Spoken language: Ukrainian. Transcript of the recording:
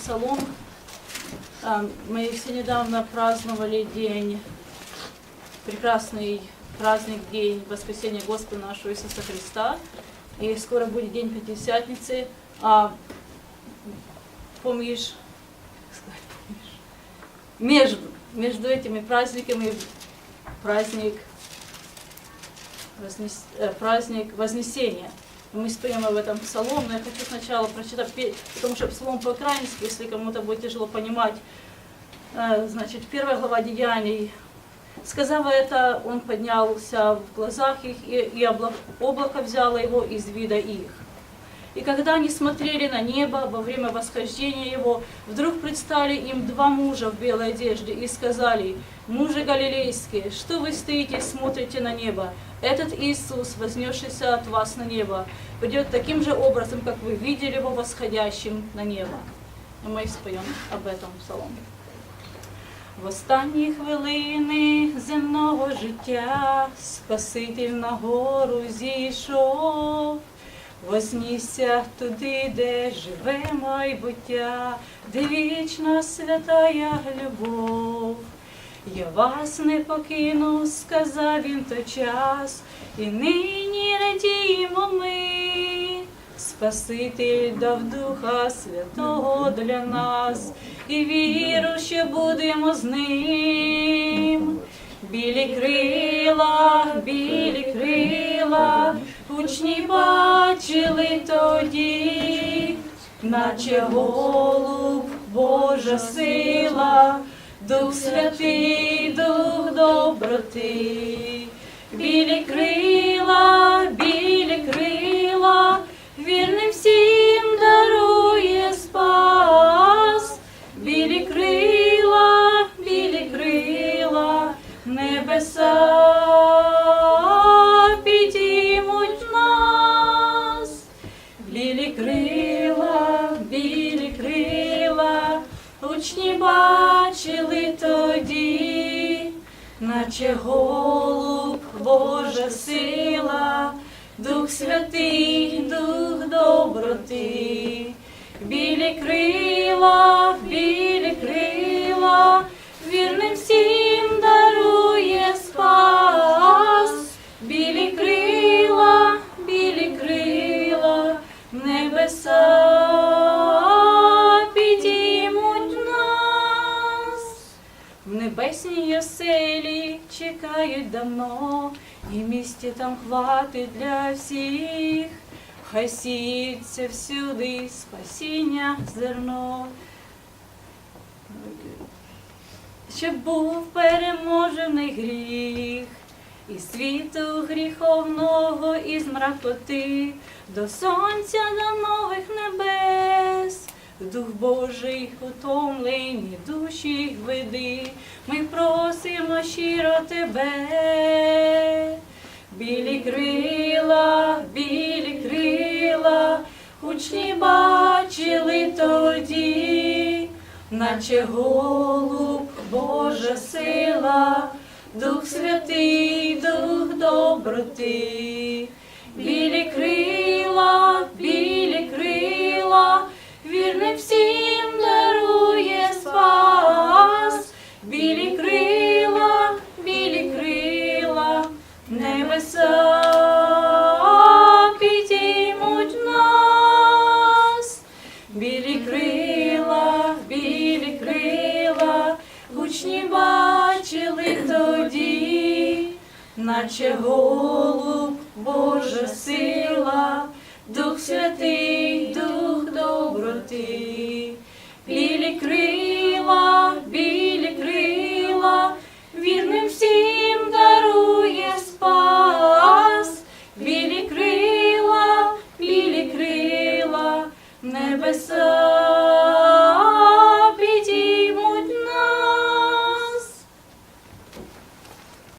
псалом. Мы все недавно праздновали день, прекрасный праздник, день воскресения Господа нашего Иисуса Христа. И скоро будет день Пятидесятницы. А помнишь, между, между этими праздниками праздник, э, праздник Вознесения. Мы споем об этом псалом, но я хочу сначала прочитать, пе- потому что псалом по-украински, если кому-то будет тяжело понимать, Э, значит, первая глава Деяний. Сказав это, он поднялся в глазах их, и, и облак- облако взяло его из вида их. И когда они смотрели на небо во время восхождения его, вдруг предстали им два мужа в белой одежде и сказали, «Мужи галилейские, что вы стоите и смотрите на небо? Этот Иисус, вознесшийся от вас на небо, придет таким же образом, как вы видели его восходящим на небо». И мы споем об этом псалом. В останні хвилини земного життя Спаситель на гору зійшов, вознісся туди, де живе майбуття, де вічна святая любов. Я вас не покину, сказав він той час, і нині радіємо ми. Спаситель дав Духа Святого для нас, і віру, що будемо з ним. Білі крила, білі крила, учні бачили тоді, наче голуб, Божа сила, Дух Святий, Дух доброти, наче голуб, Божа сила, Дух Святий, Дух доброти, білі крила, білі крила, вірним всім чекають давно, і місця там хватить для всіх. Хай сіється всюди спасіння зерно. Щоб був переможений гріх, і світу гріховного із мракоти, до сонця до нових небес, Дух Божий утомлені душі веди, ми просимо щиро тебе, білі крила, білі крила, учні бачили тоді, наче голуб, Божа сила, Дух Святий, Дух доброти, білі крила, гучні бачили тоді, наче голуб, Божа сила, Дух Святий, Дух доброти, білі крила, білі крила, вірним всім дарує спас, білі крила, білі крила, небеса